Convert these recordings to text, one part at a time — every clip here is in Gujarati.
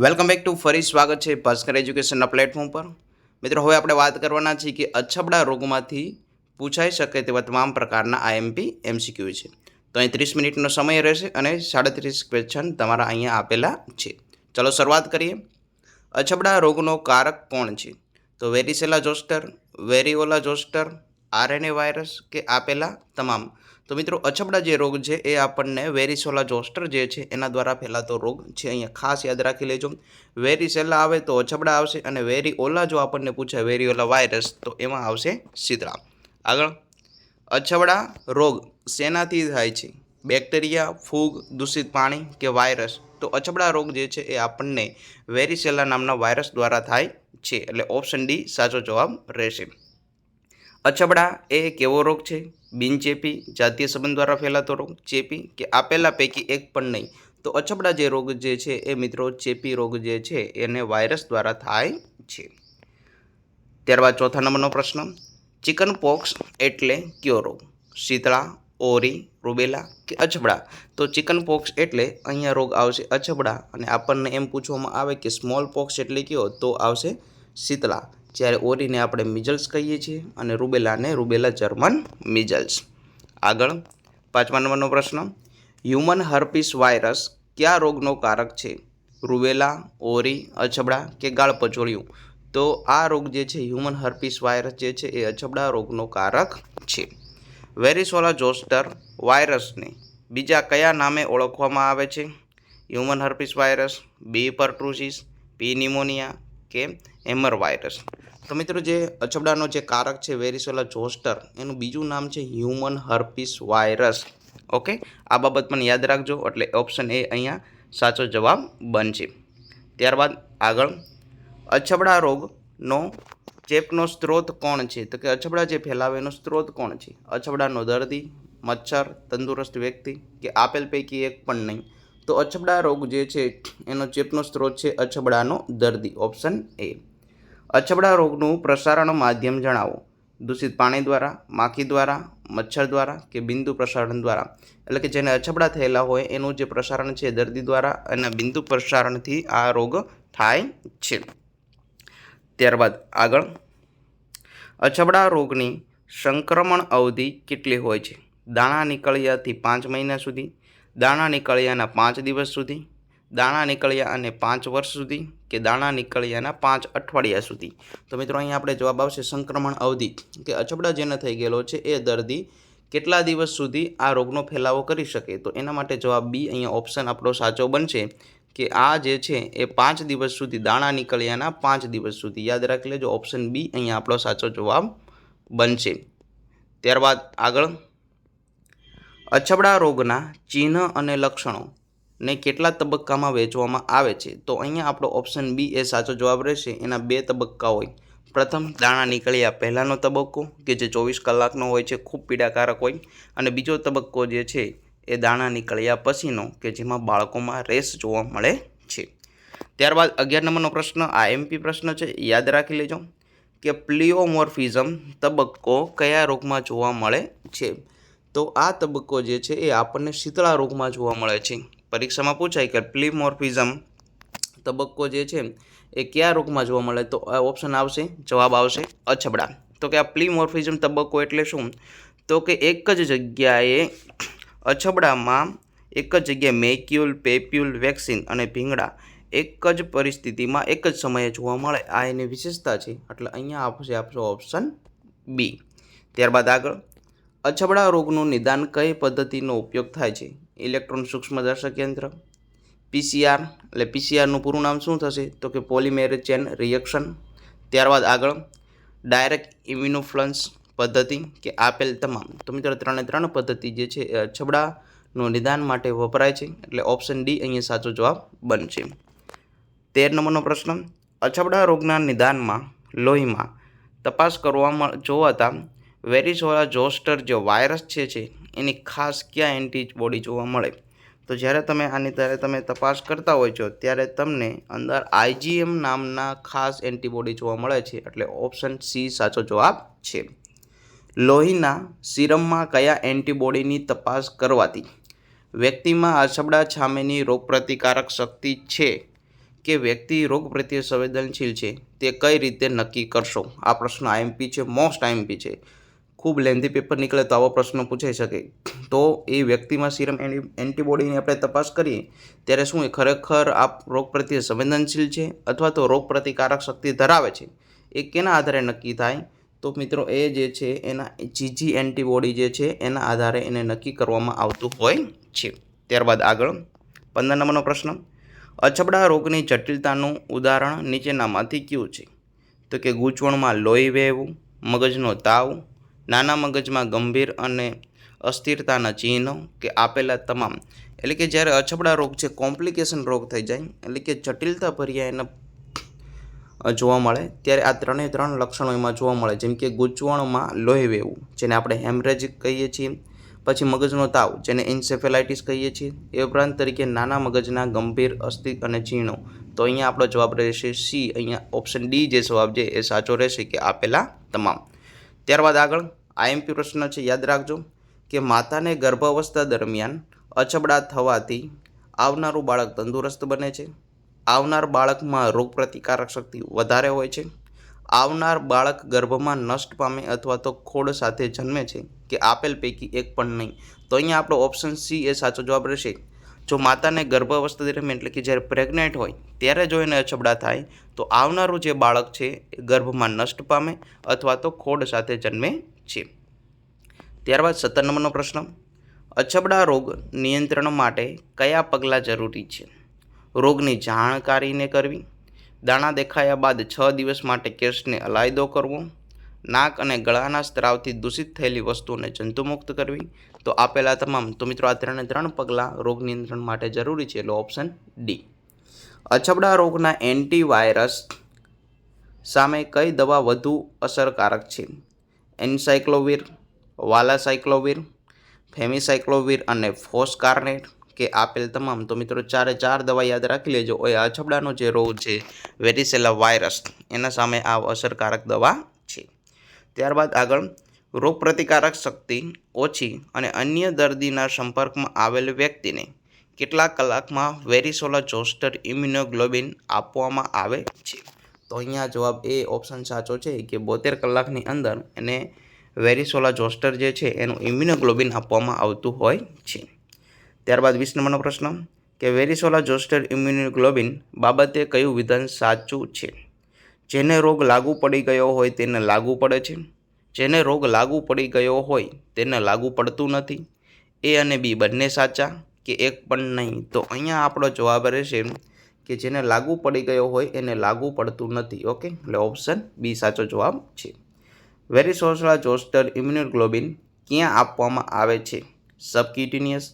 વેલકમ બેક ટુ ફરી સ્વાગત છે ભાસ્કર એજ્યુકેશનના પ્લેટફોર્મ પર. મિત્રો, હવે આપણે વાત કરવાના છીએ કે અછબડા રોગમાંથી પૂછાઈ શકે તેવા તમામ પ્રકારના આઈએમપી એમસીક્યુ છે. તો અહીં ત્રીસ મિનિટનો સમય રહેશે અને સાડત્રીસ ક્વેશ્ચન તમારા અહીંયા આપેલા છે. ચલો શરૂઆત કરીએ. અછબડા રોગનો કારક કોણ છે? તો varicella zoster, variola zoster, RNA virus કે આપેલા તમામ. તો મિત્રો અછબડા જે રોગ છે એ આપણને વેરીસોલા જોસ્ટર જે છે એના દ્વારા ફેલાતો રોગ છે. અહીંયા ખાસ યાદ રાખી લેજો. વેરીસેલા આવે તો અછબડા આવશે અને વેરીઓલા જો આપણને પૂછે વેરીઓલા વાયરસ, તો એમાં આવશે શીતળા. આગળ. અછબડા રોગ શેનાથી થાય છે? બેક્ટેરિયા, ફૂગ, દૂષિત પાણી કે વાયરસ? તો અછબડા રોગ જે છે એ આપણને વેરીસેલા નામના વાયરસ દ્વારા થાય છે. એટલે ઓપ્શન ડી સાચો જવાબ રહેશે. અછબડા એ કેવો રોગ છે? બિનચેપી જાતીય સંબંધ દ્વારા ફેલાતો રોગ, ચેપી કે આપેલા પૈકી એક પણ નહીં. તો અછબડા જે રોગ જે છે એ મિત્રો ચેપી રોગ જે છે એને વાયરસ દ્વારા થાય છે. ત્યારબાદ ચોથા નંબરનો પ્રશ્ન, ચિકન પોક્સ એટલે કયો રોગ? શીતળા, ઓરી, રૂબેલા કે અછબડા? તો ચિકન પોક્સ એટલે અહીંયા રોગ આવશે અછબડા અને આપણને એમ પૂછવામાં આવે કે સ્મોલ પોક્સ એટલે કયો? તો આવશે શીતળા. જ્યારે ઓરીને આપણે મિઝલ્સ કહીએ છીએ અને રૂબેલાને રૂબેલા જર્મન મિઝલ્સ આગળ પાંચમા નંબરનો પ્રશ્ન, હ્યુમન હર્પિસ વાયરસ કયા રોગનો કારક છે? રૂબેલા, ઓરી, અછબડા કે ગાળપચોળિયું તો આ રોગ જે છે, હ્યુમન હર્પિસ વાયરસ જે છે, એ અછબડા રોગનો કારક છે. વેરિસોલા જોસ્ટર વાયરસને બીજા કયા નામે ઓળખવામાં આવે છે? Human herpes virus, B pertussis, P pneumonia કે એમર વાયરસ. તો મિત્રો જે અછબડાનો જે કારક છે, વેરીસોલા જોસ્ટર, એનું બીજું નામ છે હ્યુમન હર્પિસ વાયરસ. ઓકે? આ બાબત પણ યાદ રાખજો, એટલે ઓપ્શન એ અહીંયા સાચો જવાબ બનશે. ત્યારબાદ આગળ, અછબડા રોગનો ચેપનો સ્ત્રોત કોણ છે? તો કે અછબડા જે ફેલાવે એનો સ્ત્રોત કોણ છે? અછબડાનો દર્દી, મચ્છર, તંદુરસ્ત વ્યક્તિ કે આપેલ પૈકી એક પણ નહીં. તો અછબડા રોગ જે છે, એનો ચેપનો સ્ત્રોત છે અછબડાનો દર્દી, ઓપ્શન એ. અછબડા રોગનું પ્રસારણ માધ્યમ જણાવો. દૂષિત પાણી દ્વારા, માખી દ્વારા, મચ્છર દ્વારા કે બિંદુ પ્રસારણ દ્વારા? એટલે કે જેને અછબડા થયેલા હોય, એનું જે પ્રસારણ છે દર્દી દ્વારા અને બિંદુ પ્રસારણથી આ રોગ થાય છે. ત્યારબાદ આગળ. અછબડા રોગની સંક્રમણ અવધિ કેટલી હોય છે? દાણા નીકળ્યાથી પાંચ મહિના સુધી દાણા નીકળ્યાના પાંચ દિવસ સુધી, દાણા નીકળ્યા અને પાંચ વર્ષ સુધી કે દાણા નીકળ્યાના પાંચ અઠવાડિયા સુધી. તો મિત્રો, અહીંયા આપણે જવાબ આવશે સંક્રમણ અવધિ, કે અછબડા જેને થઈ ગયેલો છે એ દર્દી કેટલા દિવસ સુધી આ રોગનો ફેલાવો કરી શકે? તો એના માટે જવાબ બી અહીંયા ઓપ્શન આપણો સાચો બનશે કે આ જે છે એ પાંચ દિવસ સુધી દાણા નીકળ્યાના પાંચ દિવસ સુધી. યાદ રાખી લેજો, ઓપ્શન બી અહીંયા આપણો સાચો જવાબ બનશે. ત્યારબાદ આગળ. અછબડા રોગના ચિહ્ન અને લક્ષણો ને કેટલા તબક્કામાં વહેંચવામાં આવે છે? તો અહીંયા આપણો ઓપ્શન બી એ સાચો જવાબ રહેશે. એના બે તબક્કા હોય. પ્રથમ, દાણા નીકળ્યા પહેલાંનો તબક્કો, કે જે ચોવીસ કલાકનો હોય છે, ખૂબ પીડાકારક હોય. અને બીજો તબક્કો જે છે, એ દાણા નીકળ્યા પછીનો, કે જેમાં બાળકોમાં રેસ જોવા મળે છે. ત્યારબાદ અગિયાર નંબરનો પ્રશ્ન, આ એમપી પ્રશ્ન છે. યાદ રાખી લેજો કે પ્લિયોમોર્ફિઝમ તબક્કો કયા રોગમાં જોવા મળે છે? તો આ તબક્કો જે છે એ આપણને શીતળા રોગમાં જોવા મળે છે. પરીક્ષામાં પૂછાય કે પ્લિમોર્ફિઝમ તબક્કો જે છે એ કયા રોગમાં જોવા મળે તો આ ઓપ્શન આવશે, જવાબ આવશે અછબડા. તો કે આ પ્લિમોર્ફિઝમ તબક્કો એટલે શું? તો કે એક જ જગ્યાએ અછબડામાં એક જ જગ્યાએ મેક્યુલ, પેપ્યુલ, વેક્સિન અને ભીંગડા એક જ પરિસ્થિતિમાં એક જ સમયે જોવા મળે. આ એની વિશેષતા છે. એટલે અહીંયા આપશે આપશો ઓપ્શન બી. ત્યારબાદ આગળ. અછબડા રોગનું નિદાન કઈ પદ્ધતિનો ઉપયોગ થાય છે? ઇલેક્ટ્રોન સૂક્ષ્મદર્શક યંત્ર? પીસીઆર, એટલે પીસીઆરનું પૂરું નામ શું થશે? તો કે પોલિમેરેજ ચેન રિએક્શન. ત્યારબાદ આગળ, ડાયરેક્ટ ઇમ્યુનોફ્લન્સ પદ્ધતિ કે આપેલ તમામ. તો મિત્રો, ત્રણે ત્રણ પદ્ધતિ જે છે, એ અછબડાનું નિદાન માટે વપરાય છે, એટલે ઓપ્શન ડી અહીંયા સાચો જવાબ બનશે. તેર નંબરનો પ્રશ્ન, અછબડા રોગના નિદાનમાં લોહીમાં તપાસ કરવામાં જોવાતા વેરીસોલા જોસ્ટર જે વાયરસ છે છે, એની ખાસ ક્યાં એન્ટીબોડી જોવા મળે? તો જ્યારે તમે આની ત્યારે તમે તપાસ કરતા હોય છો, ત્યારે તમને અંદર આઈજીએમ નામના ખાસ એન્ટીબોડી જોવા મળે છે, એટલે ઓપ્શન સી સાચો જવાબ છે. લોહીના સિરમમાં કયા એન્ટીબોડીની તપાસ કરવાથી? વ્યક્તિમાં અછબડા સામેની રોગપ્રતિકારક શક્તિ છે કે વ્યક્તિ રોગ પ્રત્યે સંવેદનશીલ છે, તે કઈ રીતે નક્કી કરશો? આ પ્રશ્ન આઈએમપી છે મોસ્ટ આઈએમપી છે. ખૂબ લેન્ધી પેપર નીકળે તો આવો પ્રશ્ન પૂછાઈ શકે. તો એ વ્યક્તિમાં સિરમ એન્ટીબોડીની આપણે તપાસ કરીએ, ત્યારે શું એ ખરેખર આ રોગ પ્રત્યે સંવેદનશીલ છે અથવા તો રોગ પ્રતિકારક શક્તિ ધરાવે છે? એ કેના આધારે નક્કી થાય? તો મિત્રો એ જે છે, એના જીજી એન્ટીબોડી જે છે, એના આધારે એને નક્કી કરવામાં આવતું હોય છે. ત્યારબાદ આગળ, પંદર નંબરનો પ્રશ્ન. અછબડા રોગની જટિલતાનું ઉદાહરણ નીચેનામાંથી કયું છે? તો કે ગૂંચવણમાં લોહી વહેવું, મગજનો તાવ નાના મગજમાં ગંભીર અને અસ્થિરતાના ચિહ્નો કે આપેલા તમામ, એટલે કે જ્યારે અછબડા રોગ છે, કોમ્પ્લિકેશન રોગ થઈ જાય, એટલે કે જટિલતા ભર્યા એના જોવા મળે, ત્યારે આ ત્રણે ત્રણ લક્ષણો એમાં જોવા મળે, જેમ કે ગૂંચવણમાં લોહી વેવું જેને આપણે હેમરેજ કહીએ છીએ, પછી મગજનો તાવ, જેને ઇન્સેફેલાઇટિસ કહીએ છીએ, એ ઉપરાંત તરીકે નાના મગજના ગંભીર અસ્થિ અને ચીણો. તો અહીંયા આપણો જવાબ રહેશે સી, અહીંયા ઓપ્શન ડી જે જવાબ છે એ સાચો રહેશે કે આપેલા તમામ. ત્યારબાદ આગળ આઈએમપી પ્રશ્ન છે, યાદ રાખજો કે માતાને ગર્ભાવસ્થા દરમિયાન અછબડા થવાથી આવનારું બાળક તંદુરસ્ત બને છે. આવનાર બાળકમાં રોગપ્રતિકારક શક્તિ વધારે હોય છે. આવનાર બાળક ગર્ભમાં નષ્ટ પામે અથવા તો ખોડ સાથે જન્મે છે કે આપેલ પૈકી એક પણ નહીં. તો અહીંયા આપણો ઓપ્શન સી એ સાચો જવાબ રહેશે. જો માતાને ગર્ભાવસ્થા દરમિયાન એટલે કે જ્યારે પ્રેગ્નેન્ટ હોય ત્યારે જો એને અછબડા થાય, તો આવનારું જે બાળક છે એ ગર્ભમાં નષ્ટ પામે અથવા તો ખોડ સાથે જન્મે છે. ત્યારબાદ સત્તર નંબરનો પ્રશ્ન. અછબડા રોગ નિયંત્રણ માટે કયા પગલાં જરૂરી છે? રોગની જાણકારીને કરવી, દાણા દેખાયા બાદ છ દિવસ માટે કેસને અલાયદો કરવો, નાક અને ગળાના સ્ત્રાવથી દૂષિત થયેલી વસ્તુઓને જંતુમુક્ત કરવી, તો આપેલા તમામ, તો મિત્રો આ ત્રણે ત્રણ પગલાં રોગ નિયંત્રણ માટે જરૂરી છે. એટલે ઓપ્શન ડી. અછબડા રોગના એન્ટીવાયરસ સામે કઈ દવા વધુ અસરકારક છે? એન્સાઇક્લોવીર, વાલાસાઇક્લોવીર, ફેમિસાઇક્લોવીર અને ફોસકાર્નેટ કે આપેલ તમામ. તો મિત્રો ચારે ચાર દવા યાદ રાખી લેજો. એ અછબડાનો જે રોગ છે, વેરિસેલા વાયરસ, એના સામે આ અસરકારક દવા છે. ત્યારબાદ આગળ, રોગપ્રતિકારક શક્તિ ઓછી અને અન્ય દર્દીના સંપર્કમાં આવેલ વ્યક્તિને કેટલા કલાકમાં વેરિસોલા જોસ્ટર ઇમ્યુનોગ્લોબિન આપવામાં આવે છે. તો અહીંયા જવાબ એ ઓપ્શન સાચો છે કે બોતેર કલાકની અંદર એને વેરિસોલા જોસ્ટર જે છે એનું ઇમ્યુનોગ્લોબિન આપવામાં આવતું હોય છે. ત્યારબાદ વીસ નંબરનો પ્રશ્ન, કે વેરિસોલા જોસ્ટર ઇમ્યુનોગ્લોબિન બાબતે કયું વિધાન સાચું છે? જેને રોગ લાગુ પડી ગયો હોય તેને લાગુ પડે છે. જેને રોગ લાગુ પડી ગયો હોય તેને લાગુ પડતું નથી. એ અને બી બંને સાચા કે એક પણ નહીં? તો અહીંયા આપણો જવાબ રહેશે કે જેને લાગુ પડી ગયો હોય એને લાગુ પડતું નથી, ઓકે? એટલે ઓપ્શન બી સાચો જવાબ છે. વેરિસોસલા જોસ્ટર ઇમ્યુનોગ્લોબિન ક્યાં આપવામાં આવે છે? સબકિટિનિયસ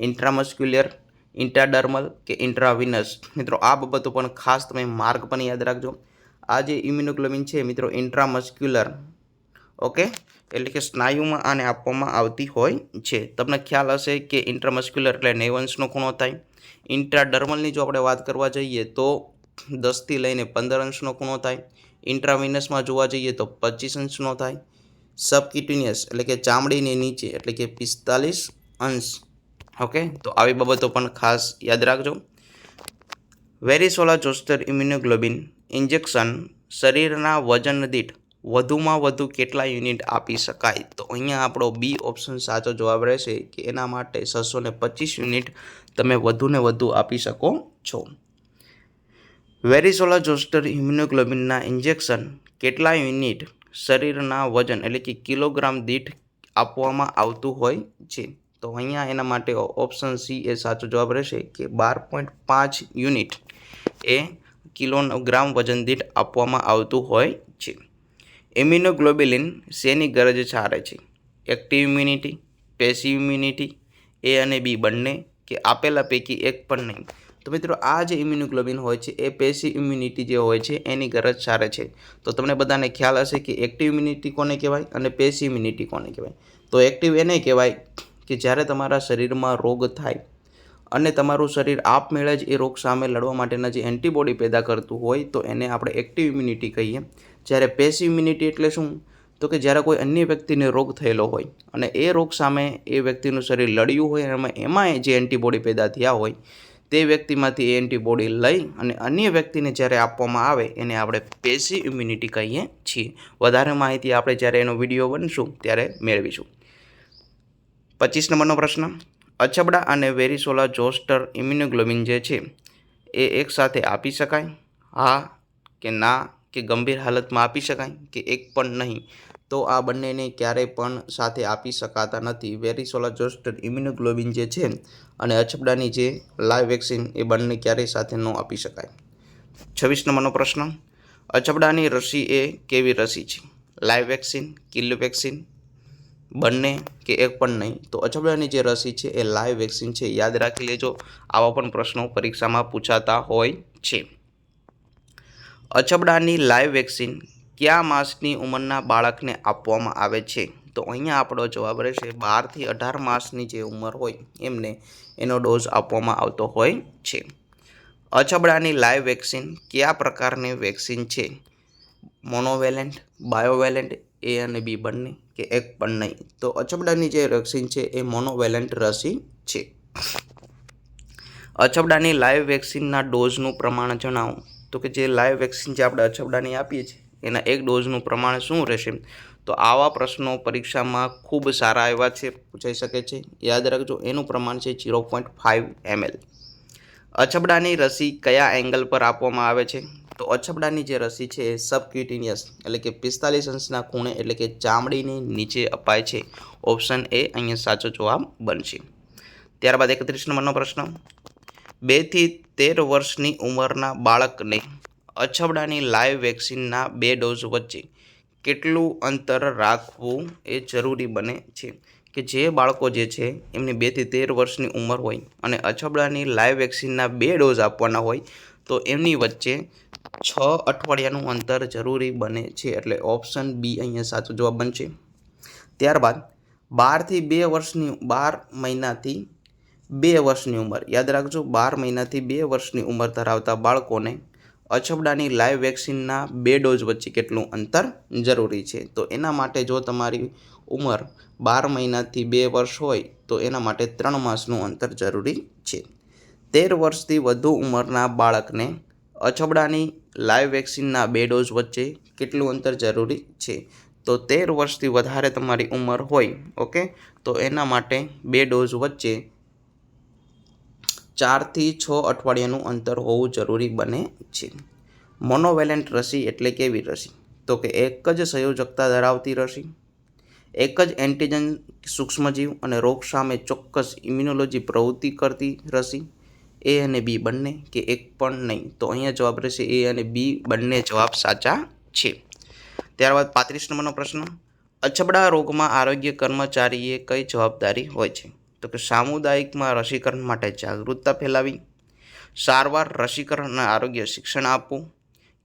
ઇન્ટ્રામસ્ક્યુલર ઇન્ટ્રાડર્મલ કે ઇન્ટ્રાવિનસ મિત્રો, આ બાબતો પણ ખાસ તમે માર્ક પણ યાદ રાખજો. આ જે ઇમ્યુનોગ્લોબિન છે, મિત્રો ઇન્ટ્રામસ્ક્યુલર ઓકે? એટલે કે સ્નાયુમાં આને આપવામાં આવતી હોય છે. તમને ખ્યાલ હશે કે ઇન્ટ્રામસ્ક્યુલર એટલે નેવન્સનો ખૂણો થાય. ઇન્ટ્રાડર્મલની જો આપણે વાત કરવા જઈએ તો દસથી લઈને પંદર અંશનો ખૂણો થાય. ઇન્ટ્રાવિનસમાં જોવા જઈએ તો પચીસ અંશનો થાય. સબક્યુટિનિયસ એટલે કે ચામડીની નીચે એટલે કે પિસ્તાલીસ અંશ. ઓકે? તો આવી બાબતો પણ ખાસ યાદ રાખજો. વેરિસોલા જોસ્ટર ઇમ્યુનોગ્લોબિન ઇન્જેક્શન શરીરના વજન દીઠ વધુમાં વધુ કેટલા યુનિટ આપી શકાય? તો અહીંયા આપણો બી ઓપ્શન સાચો જવાબ રહેશે કે એના માટે છસો ને પચીસ યુનિટ તમે વધુને વધુ આપી શકો છો. વેરિસોલા જોસ્ટર ઇમ્યુનોગ્લોબિનના ઇન્જેક્શન કેટલા યુનિટ શરીરના વજન એટલે કે કિલોગ્રામ દીઠ આપવામાં આવતું હોય છે? તો અહીંયા એના માટે ઓપ્શન સી એ સાચો જવાબ રહેશે કે બાર પોઈન્ટ પાંચ યુનિટ એ કિલોગ્રામ વજન દીઠ આપવામાં આવતું હોય છે. ઇમ્યુનોગ્લોબિલિન શેની ગરજ છારે છે? Active immunity passive immunity, A અને બી બંને કે આપેલા પૈકી એક પણ નહીં? તો મિત્રો, આ જે ઇમ્યુનોગ્લોબિન હોય છે, એ પેસી ઇમ્યુનિટી જે હોય છે, એની ગરજ સારે છે. તો તમને બધાને ખ્યાલ હશે કે એક્ટિવ ઇમ્યુનિટી કોને કહેવાય અને પેસિવ ઇમ્યુનિટી કોને કહેવાય? તો એક્ટિવ એને કહેવાય કે જ્યારે તમારા શરીરમાં રોગ થાય અને તમારું શરીર આપમેળે જ એ રોગ સામે લડવા માટેના જે એન્ટીબોડી પેદા કરતું હોય તો એને આપણે એક્ટિવ ઇમ્યુનિટી કહીએ. જ્યારે પેસિવ ઇમ્યુનિટી એટલે શું? તો કે જ્યારે કોઈ અન્ય વ્યક્તિને રોગ થયેલો હોય અને એ રોગ સામે એ વ્યક્તિનું શરીર લડ્યું હોય અને એમાં જે એન્ટીબોડી પેદા થયા હોય, તે વ્યક્તિમાંથી એ એન્ટીબોડી લઈ અને અન્ય વ્યક્તિને જ્યારે આપવામાં આવે એને આપણે પેશી ઇમ્યુનિટી કહીએ છીએ. વધારે માહિતી આપણે જ્યારે એનો વીડિયો બનશું ત્યારે મેળવીશું. પચીસ નંબરનો પ્રશ્ન. અછબડા અને વેરીસોલા જોસ્ટર ઇમ્યુનોગ્લોબિન જે છે, એ એકસાથે આપી શકાય? હા કે ના કે ગંભીર હાલતમાં આપી શકાય કે એક પણ નહીં? તો આ બંનેને ક્યારેય પણ સાથે આપી શકાતા નથી. વેરીસોલા જોસ્ટર ઇમ્યુનોગ્લોબિન જે છે અને અછબડાની જે લાઈવ વેક્સિન, એ બંને ક્યારેય સાથે ન આપી શકાય. છવ્વીસ નંબરનો પ્રશ્ન. અછબડાની રસી એ કેવી રસી છે? લાઈવ વેક્સિન કિલ વેક્સિન બંને કે એક પણ નહીં. તો અછબડાની જે રસી છે એ લાઈવ વેક્સિન છે, યાદ રાખી લેજો. આવા પણ પ્રશ્નો પરીક્ષામાં પૂછાતા હોય છે. અછબડાની લાઈવ વેક્સિન કયા માસની ઉંમરના બાળકને આપવામાં આવે છે? તો અહીંયા આપણો જવાબ રહેશે બારથી અઢાર માસની જે ઉંમર હોય એમને એનો ડોઝ આપવામાં આવતો હોય છે. અછબડાની લાઈવ વેક્સિન કયા પ્રકારની વેક્સિન છે? મોનોવેલેન્ટ બાયોવેલેન્ટ એ અને બી બંને કે એક પણ નહીં. તો અછબડાની જે વેક્સિન છે એ મોનોવેલેન્ટ રસી છે. અછબડાની લાઈવ વેક્સિનના ડોઝનું પ્રમાણ જણાવો. તો કે જે લાઈવ વેક્સિન જે આપણે અછબડાની આપીએ છીએ, એના એક ડોઝનું પ્રમાણ શું રહેશે? તો આવા પ્રશ્નો પરીક્ષામાં ખૂબ સારા આવ્યા છે, પૂછાઈ શકે છે. યાદ રાખજો, એનું પ્રમાણ છે ઝીરો પોઈન્ટ ફાઇવ એમએલ અછબડાની રસી કયા એંગલ પર આપવામાં આવે છે? તો અછબડાની જે રસી છે એ સબક્યુટિનિયસ એટલે કે પિસ્તાલીસ અંશના ખૂણે એટલે કે ચામડીની નીચે અપાય છે. ઓપ્શન એ અહીંયા સાચો જવાબ બનશે. ત્યારબાદ એકત્રીસ નંબરનો પ્રશ્ન. બેથી તેર વર્ષની ઉંમરના બાળકને અછબડાની લાઈવ વેક્સિનના બે ડોઝ વચ્ચે કેટલું અંતર રાખવું એ જરૂરી બને છે કે જે બાળકો જે છે એમની બેથી તેર વર્ષની ઉંમર હોય અને અછબડાની લાઈવ વેક્સિનના બે ડોઝ આપવાના હોય તો એમની વચ્ચે છ અઠવાડિયાનું અંતર જરૂરી બને છે એટલે ઓપ્શન બી અહીંયા સાચો જવાબ બનશે. ત્યારબાદ બારથી બે વર્ષની બાર મહિનાથી બે વર્ષની ઉંમર. યાદ રાખજો, બાર મહિનાથી બે વર્ષની ઉંમર ધરાવતા બાળકોને અછબડાની લાઈવ વેક્સિનના બે ડોઝ વચ્ચે કેટલું અંતર જરૂરી છે? તો એના માટે જો તમારી ઉંમર બાર મહિનાથી બે વર્ષ હોય, તો એના માટે ત્રણ માસનું અંતર જરૂરી છે. તેર વર્ષથી વધુ ઉંમરના બાળકને અછબડાની લાઈવ વેક્સિનના બે ડોઝ વચ્ચે કેટલું અંતર જરૂરી છે? તો તેર વર્ષથી વધારે તમારી ઉંમર હોય, ઓકે? તો એના માટે બે ડોઝ વચ્ચે ચારથી છ અઠવાડિયાનું અંતર હોવું જરૂરી બને છે. મોનોવેલેન્ટ રસી એટલે કેવી રસી? તો કે એક જ સંયોજકતા ધરાવતી રસી, એક જ એન્ટીજન સૂક્ષ્મજીવ અને રોગ સામે ચોક્કસ ઇમ્યુનોલોજી પ્રવૃત્તિ કરતી રસી એ અને બી બંને કે એક પણ નહીં. તો અહીંયા જવાબ રહેશે એ અને બી બંને જવાબ સાચા છે. ત્યારબાદ પાંત્રીસ નંબરનો પ્રશ્ન. અછબડા રોગમાં આરોગ્ય કર્મચારીએ કઈ જવાબદારી હોય છે? તો કે સામુદાયિકમાં રસીકરણ માટે જાગૃતતા ફેલાવી, સારવાર રસીકરણ અને આરોગ્ય શિક્ષણ આપવું,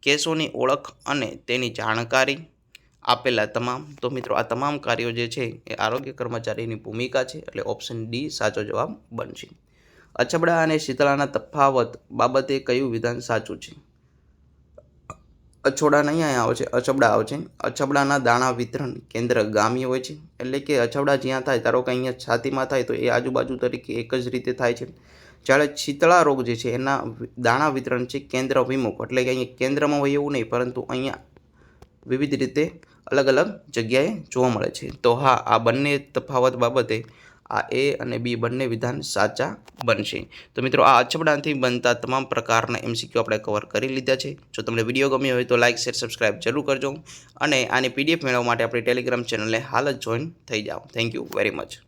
કેસોની ઓળખ અને તેની જાણકારી આપેલા તમામ, તો મિત્રો આ તમામ કાર્યો જે છે એ આરોગ્ય કર્મચારીની ભૂમિકા છે, એટલે ઓપ્શન ડી સાચો જવાબ બનશે. અછબડા અને શીતળાના તફાવત બાબતે કયું વિધાન સાચું છે? અછોડા નહીં અહીંયા આવે છે અછબડા આવે છે. અછબડાના દાણા વિતરણ કેન્દ્ર ગામી હોય છે. એટલે કે અછબડા જ્યાં થાય, ધારો કે અહીંયા છાતીમાં થાય, તો એ આજુબાજુ તરીકે એક જ રીતે થાય છે. જ્યારે શીતળા રોગ જે છે, એના દાણા વિતરણ છે કેન્દ્ર વિમુખ. એટલે કે અહીંયા કેન્દ્રમાં હોય એવું નહીં, પરંતુ અહીંયા વિવિધ રીતે અલગ અલગ જગ્યાએ જોવા મળે છે. તો હા, આ બંને તફાવત બાબતે આ એ અને બી બંને વિધાન સાચા બનશે. તો મિત્રો, આ અછબડાથી બનતા તમામ પ્રકારના એમસીક્યુ આપણે કવર કરી લીધા છે. જો તમને વીડિયો ગમ્યો હોય તો લાઇક શેર સબસ્ક્રાઇબ જરૂર કરજો. અને આની પીડીએફ મેળવવા માટે આપણી ટેલિગ્રામ ચેનલને હાલ જ જોઈન થઈ જાઓ. Thank you very much